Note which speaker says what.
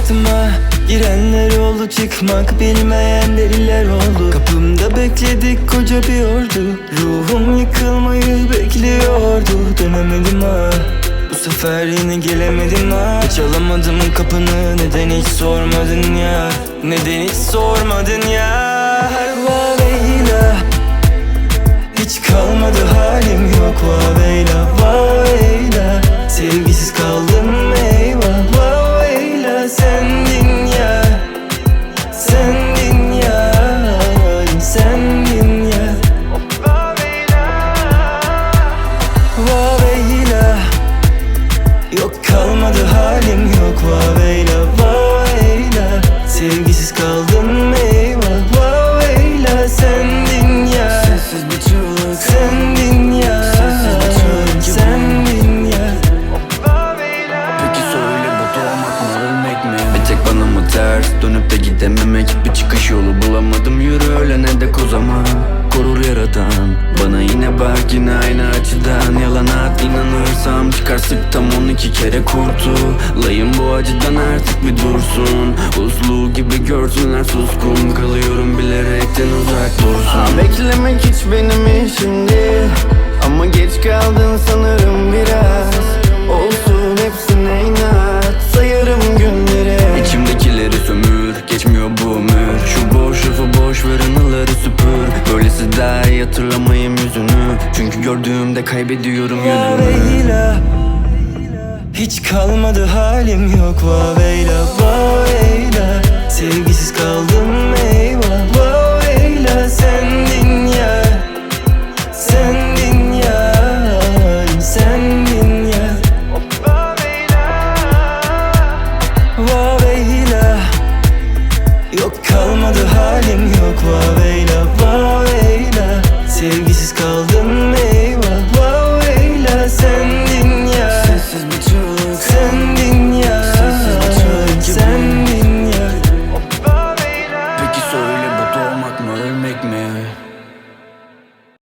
Speaker 1: hayatıma Girenler oldu çıkmak bilmeyen deliler oldu. Kapımda bekledik koca bir ordu. Ruhum yıkılmayı bekliyordu. Dönemedim ha. Bu sefer yine gelemedim ha. Hiç alamadım kapını. Neden hiç sormadın ya? Neden hiç sormadın ya kalmadı halim yok. Vaveyla vaveyla Sevgisiz kaldım eyvah vaveyla Sendin ya.
Speaker 2: Sessiz bir çığlık.
Speaker 1: Sendin ya. Sessiz bir çığlık. Gibi. Sendin ya.
Speaker 2: Peki söyle bu doğmak mı ölmek mi? Bir tek bana mı ters dönüp de gidememek? Bir çıkış yolu bulamadım. Yürü ölene dek o zaman. Korur yaradan Bana yine bak yine aynı açıdan. Yalan at inanırsam çıkar sık tam 12 kere kurtulayım. Bu acıdan artık bir dursun. Uslu gibi görsünler suskun. Kalıyorum bilerekten uzak dursun. Beklemek hiç benim işimdi Ama geç kaldın sanırım biraz. Olsun hepsine inat. Sayarım günleri. İçimdekileri sömür Geçmiyor bu ömür. Şu boş lafı boş ver anıları süpür. Böylesi daha iyi hatırlamayayım yüzünü çünkü gördüğümde kaybediyorum yönümü.
Speaker 1: Hiç kalmadı halim yok. Vaveyla vaveyla Sevgisiz kaldım eyvah. Vaveyla sendin ya. Sendin ya. Sendin ya. Vaveyla Yok kalmadı halim yok. Vaveyla vaveyla Sevgisiz kaldım.